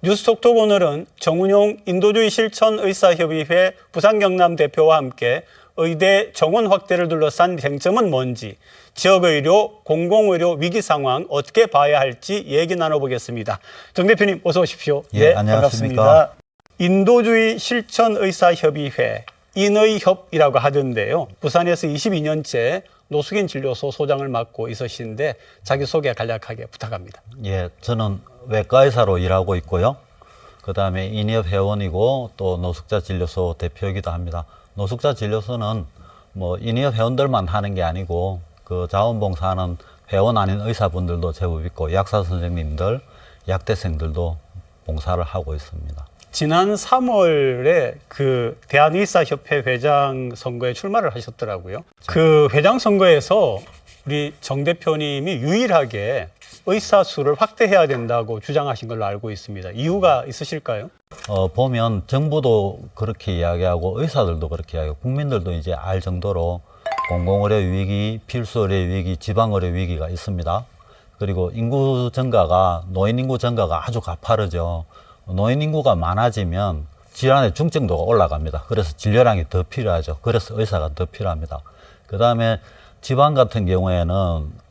뉴스톡톡 오늘은 정운용 인도주의 실천 의사협의회 부산 경남 대표와 함께 의대 정원 확대를 둘러싼 쟁점은 뭔지, 지역의료, 공공의료 위기 상황 어떻게 봐야 할지 얘기 나눠보겠습니다. 정 대표님 어서 오십시오. 예, 안녕하십니까. 반갑습니다. 인도주의 실천 의사협의회 인의협이라고 하던데요. 부산에서 22년째 노숙인 진료소 소장을 맡고 있으신데 자기소개 간략하게 부탁합니다. 예, 저는 외과 의사로 일하고 있고요. 그 다음에 인협 회원이고 또 노숙자 진료소 대표이기도 합니다. 노숙자 진료소는 뭐 인협 회원들만 하는 게 아니고 그 자원봉사하는 회원 아닌 의사분들도 제법 있고 약사 선생님들, 약대생들도 봉사를 하고 있습니다. 지난 3월에 그 대한의사협회 회장 선거에 출마를 하셨더라고요. 그 회장 선거에서 우리 정 대표님이 유일하게 의사 수를 확대해야 된다고 주장하신 걸로 알고 있습니다. 이유가 있으실까요? 어, 보면 정부도 그렇게 이야기하고 의사들도 그렇게 이야기하고 국민들도 이제 알 정도로 공공의료 위기, 필수의료 위기, 지방의료 위기가 있습니다. 그리고 인구 증가가 노인 인구 증가가 아주 가파르죠. 노인 인구가 많아지면 질환의 중증도가 올라갑니다. 그래서 진료량이 더 필요하죠. 그래서 의사가 더 필요합니다. 그 다음에 지방 같은 경우에는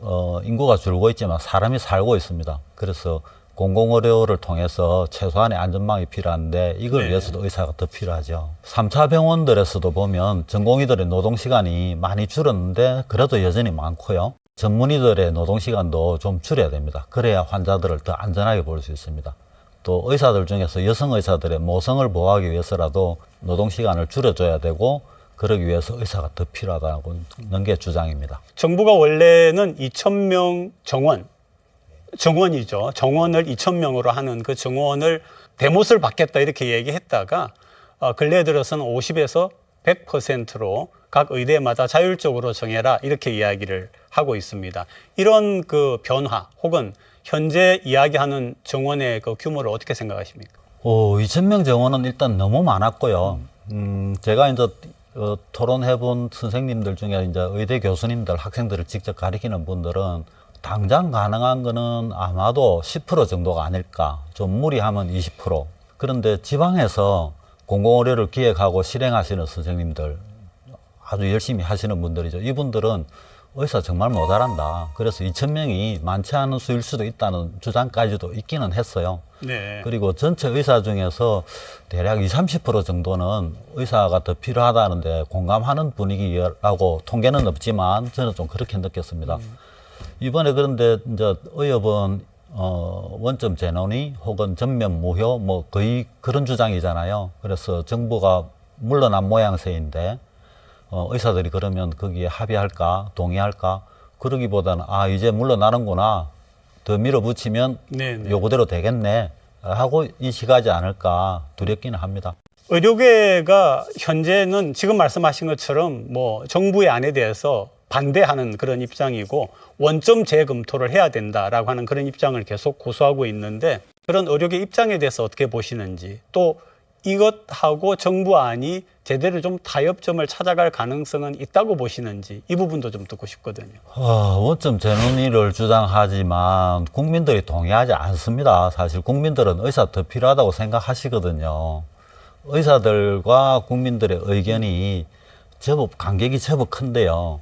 어, 인구가 줄고 있지만 사람이 살고 있습니다. 그래서 공공의료를 통해서 최소한의 안전망이 필요한데 이걸 네. 위해서도 의사가 더 필요하죠. 삼차 병원들에서도 보면 전공의들의 노동시간이 많이 줄었는데 그래도 여전히 많고요. 전문의들의 노동시간도 좀 줄여야 됩니다. 그래야 환자들을 더 안전하게 볼 수 있습니다. 또 의사들 중에서 여성 의사들의 모성을 보호하기 위해서라도 노동시간을 줄여줘야 되고 그러기 위해서 의사가 더 필요하다는 게 주장입니다. 정부가 원래는 2,000명 정원, 정원이죠. 정원을 2,000명으로 하는 그 정원을 대못을 받겠다 이렇게 얘기했다가 어, 근래 들어서는 50에서 100%로 각 의대마다 자율적으로 정해라 이렇게 이야기를 하고 있습니다. 이런 그 변화 혹은 현재 이야기하는 정원의 그 규모를 어떻게 생각하십니까? 오, 2,000명 정원은 일단 너무 많았고요. 음, 제가 이제 어, 토론해본 선생님들 중에 이제 의대 교수님들, 학생들을 직접 가리키는 분들은 당장 가능한 거는 아마도 10% 정도가 아닐까. 좀 무리하면 20%. 그런데 지방에서 공공의료를 기획하고 실행하시는 선생님들, 아주 열심히 하시는 분들이죠. 이분들은 의사 정말 모자란다. 그래서 2,000명이 많지 않은 수일 수도 있다는 주장까지도 있기는 했어요. 네. 그리고 전체 의사 중에서 대략 20, 30% 정도는 의사가 더 필요하다는데 공감하는 분위기라고 통계는 없지만 저는 좀 그렇게 느꼈습니다. 이번에 그런데 이제 의협은 어, 원점 재논의 혹은 전면 무효 뭐 거의 그런 주장이잖아요. 그래서 정부가 물러난 모양새인데 어, 의사들이 그러면 거기에 합의할까? 동의할까? 그러기보다는 아 이제 물러나는구나. 더 밀어붙이면 네, 네. 요거대로 되겠네. 하고 인식하지 않을까. 두렵기는 합니다. 의료계가 현재는 지금 말씀하신 것처럼 뭐 정부의 안에 대해서 반대하는 그런 입장이고 원점 재검토를 해야 된다라고 하는 그런 입장을 계속 고수하고 있는데 그런 의료계 입장에 대해서 어떻게 보시는지 또 이것하고 정부안이 제대로 좀 타협점을 찾아갈 가능성은 있다고 보시는지 이 부분도 좀 듣고 싶거든요. 아, 원점 재논의를 주장하지만 국민들이 동의하지 않습니다. 사실 국민들은 의사 더 필요하다고 생각하시거든요. 의사들과 국민들의 의견이 제법 간격이 제법 큰데요.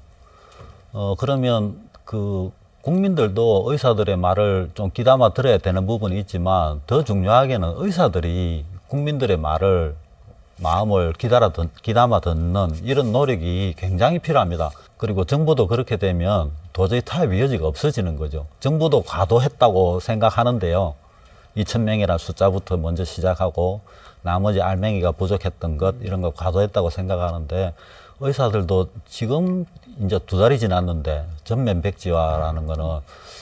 어, 그러면 그 국민들도 의사들의 말을 좀 귀담아 들어야 되는 부분이 있지만 더 중요하게는 의사들이 국민들의 말을 마음을 기다려 듣, 귀담아 듣는 이런 노력이 굉장히 필요합니다. 그리고 정부도 그렇게 되면 도저히 타협의 여지가 없어지는 거죠. 정부도 과도했다고 생각하는데요. 2,000명이라는 숫자부터 먼저 시작하고 나머지 알맹이가 부족했던 것 이런 거 과도했다고 생각하는데 의사들도 지금 이제 두 달이 지났는데 전면 백지화라는 거는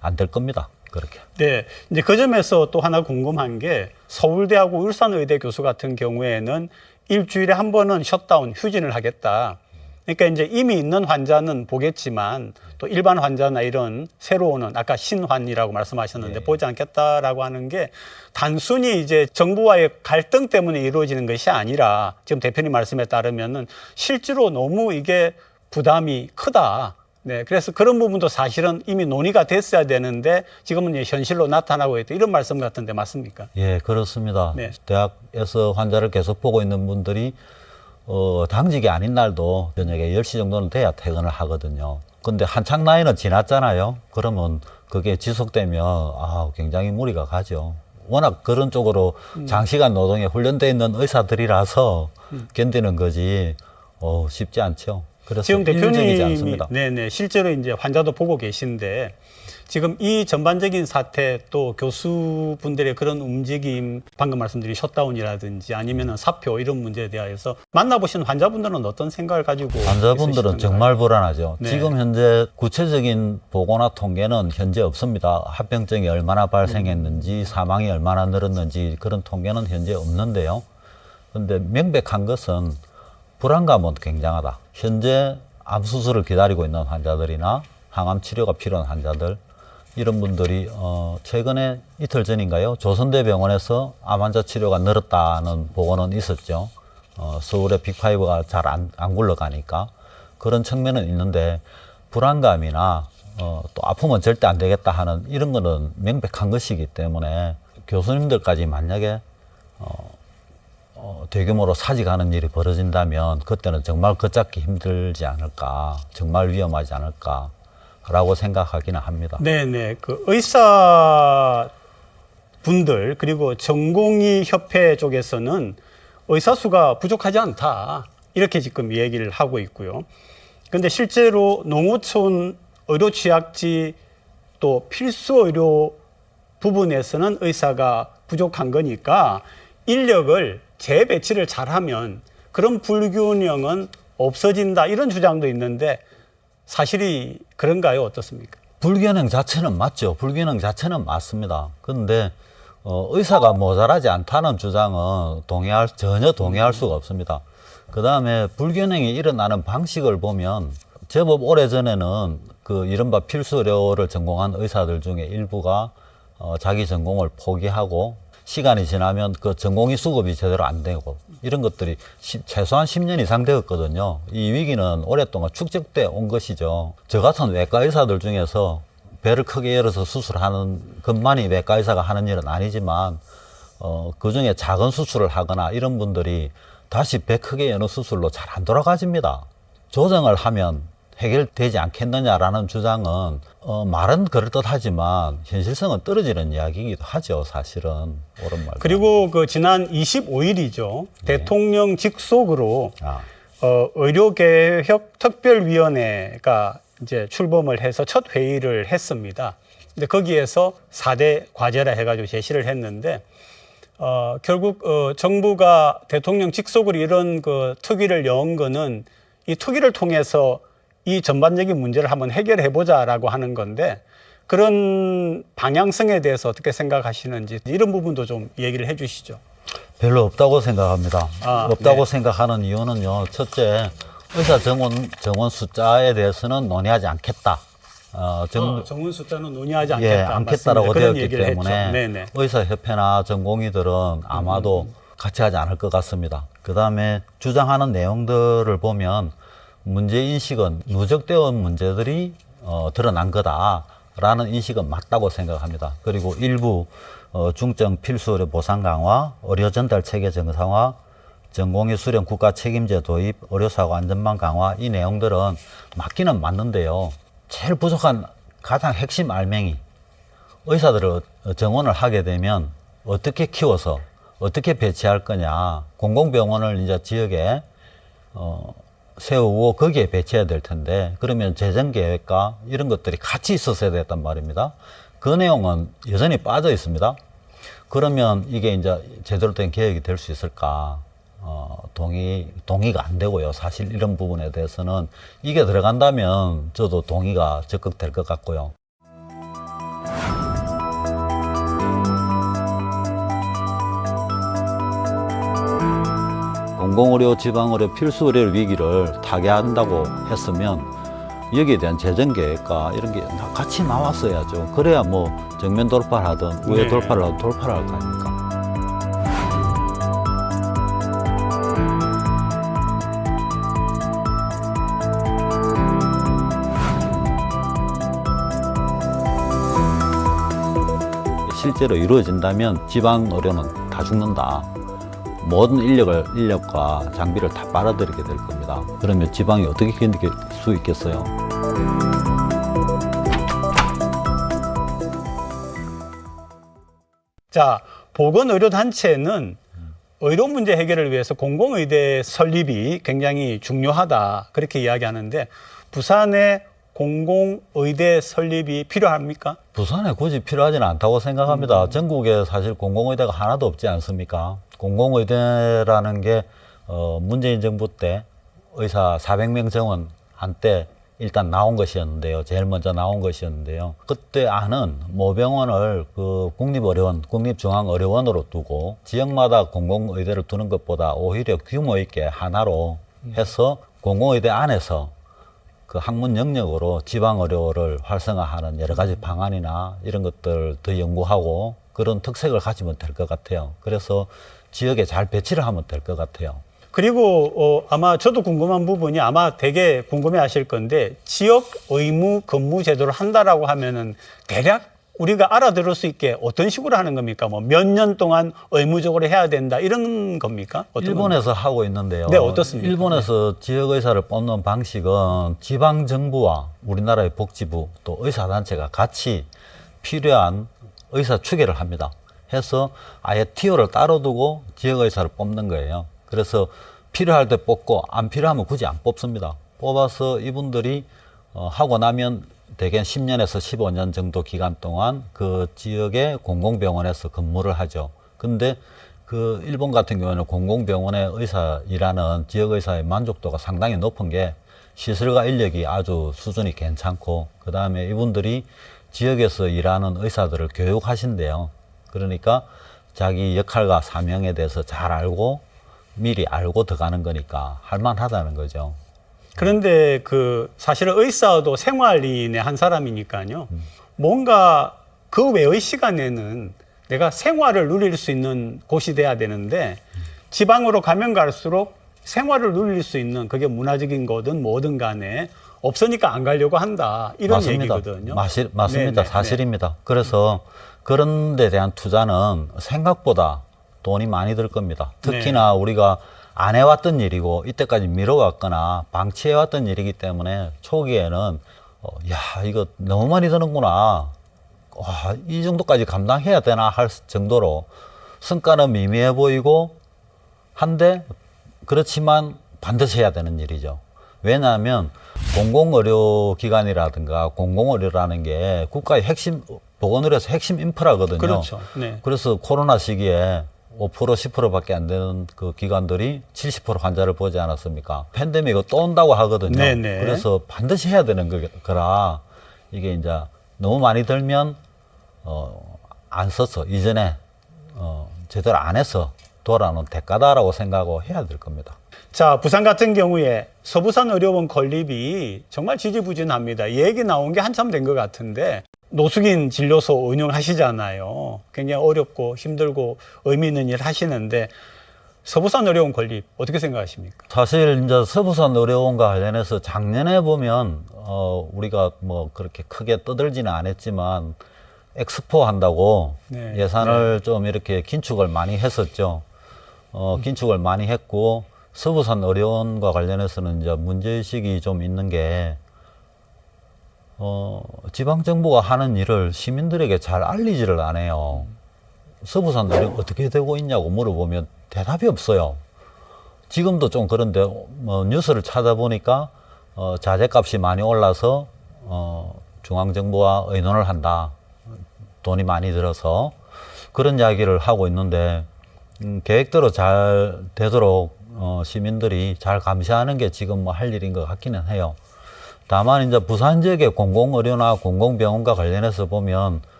안 될 겁니다. 그렇게. 네, 이제 그 점에서 또 하나 궁금한 게 서울대하고 울산의대 교수 같은 경우에는 일주일에 한 번은 셧다운 휴진을 하겠다. 그러니까 이제 이미 있는 환자는 보겠지만 또 일반 환자나 이런 새로 오는 아까 신환이라고 말씀하셨는데 네. 보지 않겠다라고 하는 게 단순히 이제 정부와의 갈등 때문에 이루어지는 것이 아니라 지금 대표님 말씀에 따르면은 실제로 너무 이게 부담이 크다. 네, 그래서 그런 부분도 사실은 이미 논의가 됐어야 되는데 지금은 이제 현실로 나타나고 있다 이런 말씀 같은데 맞습니까? 예, 그렇습니다. 네. 대학에서 환자를 계속 보고 있는 분들이 어, 당직이 아닌 날도 저녁에 10시 정도는 돼야 퇴근을 하거든요. 근데 한창 나이는 지났잖아요. 그러면 그게 지속되면 아, 굉장히 무리가 가죠. 워낙 그런 쪽으로 음. 장시간 노동에 훈련돼 있는 의사들이라서 견디는 거지 어, 쉽지 않죠. 그래서 지금 대표님이. 네네 실제로 이제 환자도 보고 계신데 지금 이 전반적인 사태 또 교수분들의 그런 움직임 방금 말씀드린 셧다운이라든지 아니면은 사표 이런 문제에 대하여서 만나보신 환자분들은 어떤 생각을 가지고 환자분들은? 정말 불안하죠. 네. 지금 현재 구체적인 보고나 통계는 현재 없습니다. 합병증이 얼마나 발생했는지, 사망이 얼마나 늘었는지 그런 통계는 현재 없는데요. 그런데 명백한 것은 불안감은 굉장하다. 현재 암 수술을 기다리고 있는 환자들이나 항암 치료가 필요한 환자들 이런 분들이 어 최근에 이틀 전인가요 조선대병원에서 암 환자 치료가 늘었다는 보고는 있었죠. 어 서울의 빅파이브가 잘안 안 굴러가니까 그런 측면은 있는데 불안감이나 어, 또 아프면 절대 안 되겠다 하는 이런 거는 명백한 것이기 때문에 교수님들까지 만약에 어, 대규모로 사직하는 일이 벌어진다면 그때는 정말 걷잡기 힘들지 않을까, 정말 위험하지 않을까라고 생각하기는 합니다. 네네 그 의사 분들 그리고 전공의 협회 쪽에서는 의사 수가 부족하지 않다 이렇게 지금 얘기를 하고 있고요. 근데 실제로 농어촌 의료 취약지 또 필수 의료 부분에서는 의사가 부족한 거니까 인력을 재배치를 잘하면 그런 불균형은 없어진다 이런 주장도 있는데 사실이 그런가요? 어떻습니까? 불균형 자체는 맞죠. 불균형 자체는 맞습니다. 그런데 어, 의사가 모자라지 않다는 주장은 동의할 전혀 동의할 수가 없습니다. 그 다음에 불균형이 일어나는 방식을 보면 제법 오래 전에는 그 이른바 필수 의료를 전공한 의사들 중에 일부가 어, 자기 전공을 포기하고 시간이 지나면 그 전공의 수급이 제대로 안 되고 이런 것들이 시- 최소한 10년 이상 되었거든요. 이 위기는 오랫동안 축적돼 온 것이죠. 저 같은 외과 의사들 중에서 배를 크게 열어서 수술하는 것만이 외과 의사가 하는 일은 아니지만 어, 그 중에 작은 수술을 하거나 이런 분들이 다시 배 크게 여는 수술로 잘 안 돌아가집니다. 조정을 하면 해결되지 않겠느냐라는 주장은 어, 말은 그럴듯하지만 현실성은 떨어지는 이야기이기도 하죠. 사실은 옳은 말. 그리고 그 지난 25일이죠. 대통령 직속으로 아, 어, 의료개혁 특별위원회가 이제 출범을 해서 첫 회의를 했습니다. 근데 거기에서 4대 과제라 해가지고 제시를 했는데 어, 결국 어, 정부가 대통령 직속으로 이런 그 특위를 연 거는 이 특위를 통해서 이 전반적인 문제를 한번 해결해 보자라고 하는 건데 그런 방향성에 대해서 어떻게 생각하시는지 이런 부분도 좀 얘기를 해 주시죠. 별로 없다고 생각합니다. 아, 없다고 네. 생각하는 이유는요. 첫째, 의사 정원 정원 숫자에 대해서는 논의하지 않겠다. 어, 정, 어, 정원 숫자는 논의하지 않겠다. 예, 않겠다라고 맞습니다. 되었기 때문에 했죠. 네네. 음, 의사 협회나 전공의들은 아마도 같이 하지 않을 것 같습니다. 그 다음에 주장하는 내용들을 보면 문제 인식은 누적되어 온 문제들이 어, 드러난 거다라는 인식은 맞다고 생각합니다. 그리고 일부 어, 중증 필수 의료 보상 강화, 의료 전달 체계 정상화, 전공의 수련 국가 책임제 도입, 의료사고 안전망 강화 이 내용들은 맞기는 맞는데요. 제일 부족한 가장 핵심 알맹이 의사들을 정원을 하게 되면 어떻게 키워서 어떻게 배치할 거냐 공공병원을 이제 지역에 어, 세우고 거기에 배치해야 될 텐데 그러면 재정 계획과 이런 것들이 같이 있었어야 됐단 말입니다. 그 내용은 여전히 빠져 있습니다. 그러면 이게 이제 제대로 된 계획이 될 수 있을까? 어, 동의, 동의가 안 되고요. 사실 이런 부분에 대해서는 이게 들어간다면 저도 동의가 적극 될 것 같고요. 공공의료, 지방의료, 필수의료 위기를 타개한다고 했으면 여기에 대한 재정 계획과 이런 게 같이 나왔어야죠. 그래야 뭐 정면 돌파를 하든 우회 네. 돌파를 하든 돌파를 할 거 아닙니까? 실제로 이루어진다면 지방 의료는 다 죽는다. 모든 인력을 인력과 장비를 다 빨아들이게 될 겁니다. 그러면 지방이 어떻게 견딜 수 있겠어요? 자, 보건의료단체는 의료 문제 해결을 위해서 공공의대 설립이 굉장히 중요하다. 그렇게 이야기하는데 부산에 공공의대 설립이 필요합니까? 부산에 굳이 필요하지는 않다고 생각합니다. 전국에 사실 공공의대가 하나도 없지 않습니까? 공공의대라는 게 어, 문재인 정부 때 의사 400명 정원 한때 일단 나온 것이었는데요. 제일 먼저 나온 것이었는데요. 그때 안은 모병원을 그 국립의료원, 국립중앙의료원으로 두고 지역마다 공공의대를 두는 것보다 오히려 규모 있게 하나로 해서 공공의대 안에서 그 학문 영역으로 지방 의료를 활성화하는 여러 가지 방안이나 이런 것들 더 연구하고 그런 특색을 가지면 될 것 같아요. 그래서 지역에 잘 배치를 하면 될 것 같아요. 그리고 어, 아마 저도 궁금한 부분이 아마 되게 궁금해 하실 건데 지역 의무 근무 제도를 한다라고 하면은 대략 우리가 알아들을 수 있게 어떤 식으로 하는 겁니까? 뭐 몇 년 동안 의무적으로 해야 된다 이런 겁니까? 일본에서 하고 있는데요. 네, 어떻습니까? 일본에서 지역 의사를 뽑는 방식은 지방 정부와 우리나라의 복지부 또 의사 단체가 같이 필요한 의사 추계를 합니다. 해서 아예 티오를 따로 두고 지역 의사를 뽑는 거예요. 그래서 필요할 때 뽑고 안 필요하면 굳이 안 뽑습니다. 뽑아서 이분들이 어, 하고 나면 대개 10년에서 15년 정도 기간 동안 그 지역의 공공병원에서 근무를 하죠. 근데 그 일본 같은 경우에는 공공병원의 의사 일하는 지역 의사의 만족도가 상당히 높은 게 시설과 인력이 아주 수준이 괜찮고 그 다음에 이분들이 지역에서 일하는 의사들을 교육하신대요. 그러니까 자기 역할과 사명에 대해서 잘 알고 미리 알고 들어가는 거니까 할만하다는 거죠. 그런데 그 사실은 의사도 생활인의 한 사람이니까요. 뭔가 그 외의 시간에는 내가 생활을 누릴 수 있는 곳이 돼야 되는데 지방으로 가면 갈수록 생활을 누릴 수 있는 그게 문화적인 거든 뭐든 간에 없으니까 안 가려고 한다 이런 맞습니다. 얘기거든요. 마시, 맞습니다. 네네, 사실입니다. 그래서 그런 데 대한 투자는 생각보다 돈이 많이 들 겁니다. 특히나 네. 우리가 안 해왔던 일이고 이때까지 미뤄왔거나 방치해왔던 일이기 때문에 초기에는 어, 야 이거 너무 많이 드는구나. 와, 이 정도까지 감당해야 되나 할 정도로 성과는 미미해 보이고 한데 그렇지만 반드시 해야 되는 일이죠. 왜냐하면 공공의료기관이라든가 공공의료라는 게 국가의 핵심 보건의료에서 핵심 인프라거든요. 그렇죠. 네. 그래서 코로나 시기에 5% 10%밖에 안 되는 그 기관들이 70% 환자를 보지 않았습니까? 팬데믹이 또 온다고 하거든요. 네네. 그래서 반드시 해야 되는 거- 거라 이게 이제 너무 많이 들면 어, 안 써서 이전에 어, 제대로 안 해서 돌아오는 대가다라고 생각하고 해야 될 겁니다. 자, 부산 같은 경우에 서부산 의료원 건립이 정말 지지부진합니다. 얘기 나온 게 한참 된 것 같은데 노숙인 진료소 운영하시잖아요. 굉장히 어렵고 힘들고 의미 있는 일 하시는데 서부산 의료원 건립 어떻게 생각하십니까? 사실 이제 서부산 의료원과 관련해서 작년에 보면 어 우리가 뭐 그렇게 크게 떠들지는 않았지만 엑스포 한다고 네, 예산을 좀 이렇게 긴축을 많이 했었죠. 어 긴축을 많이 했고 서부산 의료원과 관련해서는 이제 문제 의식이 좀 있는 게 어, 지방 정부가 하는 일을 시민들에게 잘 알리지를 않아요. 서부산 의료 어떻게 되고 있냐고 물어보면 대답이 없어요. 지금도 좀 그런데 뭐 뉴스를 찾아보니까 어, 자재값이 많이 올라서 어, 중앙 정부와 의논을 한다. 돈이 많이 들어서 그런 이야기를 하고 있는데 음, 계획대로 잘 되도록 어, 시민들이 잘 감시하는 게 지금 뭐 할 일인 것 같기는 해요. 다만 이제 부산 지역의 공공의료나 공공병원과 관련해서 보면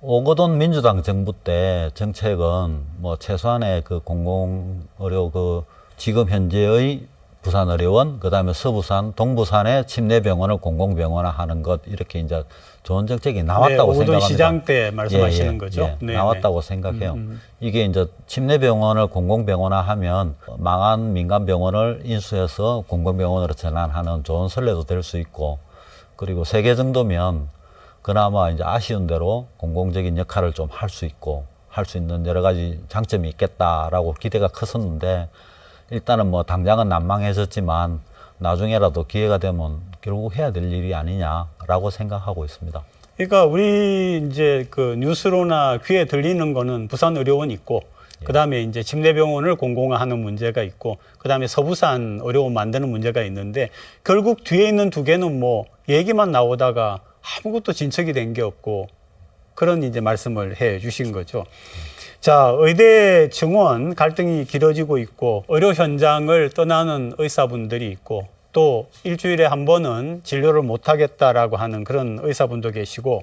오거돈 민주당 정부 때 정책은 뭐 최소한의 그 공공의료 그 지금 현재의 부산의료원 그 다음에 서부산 동부산의 침례병원을 공공병원화 하는 것 이렇게 이제 좋은 정책이 나왔다고 네, 생각합니다. 시장 때 말씀하시는 예, 예, 거죠? 예, 네, 나왔다고 생각해요. 음, 음. 이게 이제 침례병원을 공공병원화 하면 망한 민간병원을 인수해서 공공병원으로 전환하는 좋은 선례도 될 수 있고 그리고 세 개 정도면 그나마 이제 아쉬운 대로 공공적인 역할을 좀 할 수 있고 할 수 있는 여러 가지 장점이 있겠다라고 기대가 컸었는데 일단은 뭐 당장은 난망해졌지만 나중에라도 기회가 되면 결국 해야 될 일이 아니냐라고 생각하고 있습니다. 그러니까 우리 이제 그 뉴스로나 귀에 들리는 거는 부산 의료원 있고 그다음에 이제 침례병원을 공공화하는 문제가 있고 그다음에 서부산 의료원 만드는 문제가 있는데 결국 뒤에 있는 두 개는 뭐 얘기만 나오다가 아무것도 진척이 된 게 없고 그런 이제 말씀을 해 주신 거죠. 자, 의대 증원 갈등이 길어지고 있고 의료 현장을 떠나는 의사분들이 있고 또 일주일에 한 번은 진료를 못 하겠다라고 하는 그런 의사분도 계시고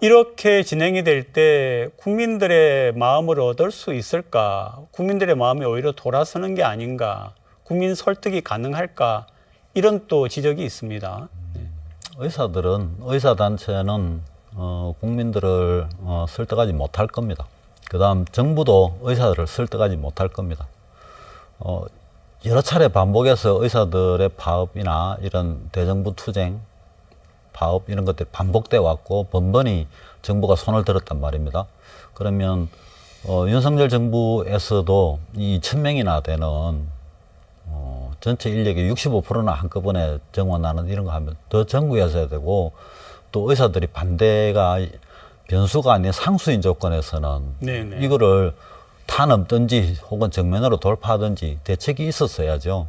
이렇게 진행이 될 때 국민들의 마음을 얻을 수 있을까? 국민들의 마음이 오히려 돌아서는 게 아닌가? 국민 설득이 가능할까? 이런 또 지적이 있습니다. 의사들은 의사 단체는 어, 국민들을 어, 설득하지 못할 겁니다. 그 다음 정부도 의사들을 설득하지 못할 겁니다. 어, 여러 차례 반복해서 의사들의 파업이나 이런 대정부 투쟁, 파업 이런 것들이 반복돼 왔고 번번이 정부가 손을 들었단 말입니다. 그러면 어, 윤석열 정부에서도 이 2,000명이나 되는 어, 전체 인력의 65%나 한꺼번에 정원하는 이런 거 하면 더 전국에서 해야 되고 또 의사들이 반대가 변수가 아닌 상수인 조건에서는 네네. 이거를 타 넘든지 혹은 정면으로 돌파하든지 대책이 있었어야죠.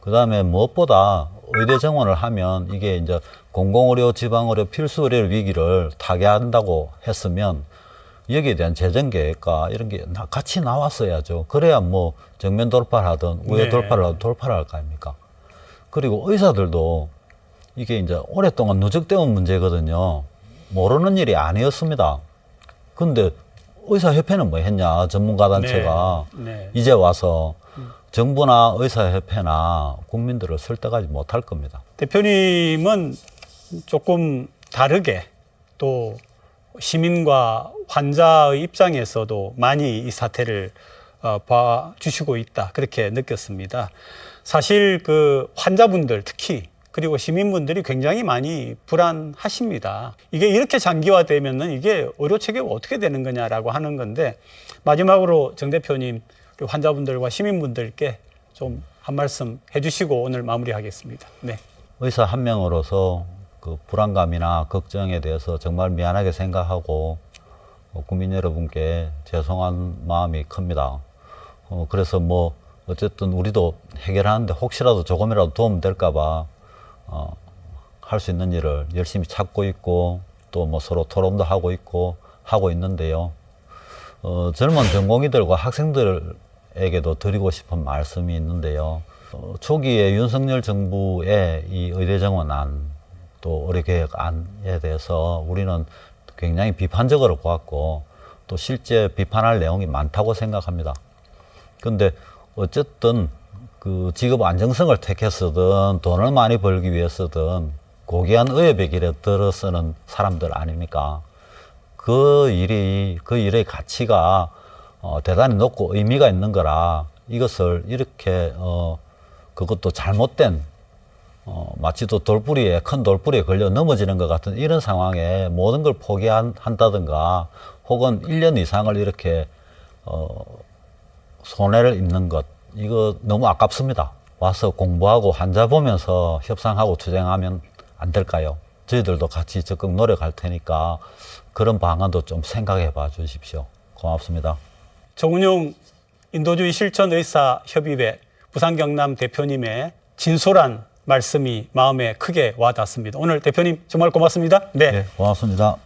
그 다음에 무엇보다 의대 정원을 하면 이게 이제 공공의료, 지방의료, 필수의료 위기를 타개한다고 했으면 여기에 대한 재정 계획과 이런 게 나- 같이 나왔어야죠. 그래야 뭐 정면 돌파를 하든 우회 네. 돌파를 하든 돌파를 할 거 아닙니까? 그리고 의사들도 이게 이제 오랫동안 누적되온 문제거든요. 모르는 일이 아니었습니다. 근데 의사협회는 뭐 했냐, 전문가 단체가. 네. 네. 이제 와서 정부나 의사협회나 국민들을 설득하지 못할 겁니다. 대표님은 조금 다르게 또 시민과 환자의 입장에서도 많이 이 사태를 어, 봐주시고 있다 그렇게 느꼈습니다. 사실 그 환자분들 특히 그리고 시민분들이 굉장히 많이 불안하십니다. 이게 이렇게 장기화되면은 이게 의료 체계가 어떻게 되는 거냐라고 하는 건데 마지막으로 정 대표님 환자분들과 시민분들께 좀 한 말씀 해주시고 오늘 마무리하겠습니다. 네. 의사 한 명으로서 그 불안감이나 걱정에 대해서 정말 미안하게 생각하고 어, 국민 여러분께 죄송한 마음이 큽니다. 어, 그래서 뭐 어쨌든 우리도 해결하는데 혹시라도 조금이라도 도움 될까봐 어, 할 수 있는 일을 열심히 찾고 있고 또 뭐 서로 토론도 하고 있고 하고 있는데요. 어, 젊은 전공의들과 학생들에게도 드리고 싶은 말씀이 있는데요. 어, 초기에 윤석열 정부의 이 의대 정원안 또 의료 계획안에 대해서 우리는 굉장히 비판적으로 보았고 또 실제 비판할 내용이 많다고 생각합니다. 근데 어쨌든 그 직업 안정성을 택해서든 돈을 많이 벌기 위해서든 고귀한 의협의 길에 들어서는 사람들 아닙니까? 그 일이 그 일의 가치가 어, 대단히 높고 의미가 있는 거라 이것을 이렇게 어, 그것도 잘못된 어, 마치 또 돌부리에 큰 돌부리에 걸려 넘어지는 것 같은 이런 상황에 모든 걸 포기한다든가 혹은 1년 이상을 이렇게 어, 손해를 입는 것 이거 너무 아깝습니다. 와서 공부하고 환자 보면서 협상하고 투쟁하면 안 될까요? 저희들도 같이 적극 노력할 테니까 그런 방안도 좀 생각해 봐 주십시오. 고맙습니다. 정운용 인도주의 실천 의사 협의회 부산 경남 대표님의 진솔한 말씀이 마음에 크게 와닿습니다. 오늘 대표님 정말 고맙습니다. 네. 네, 고맙습니다.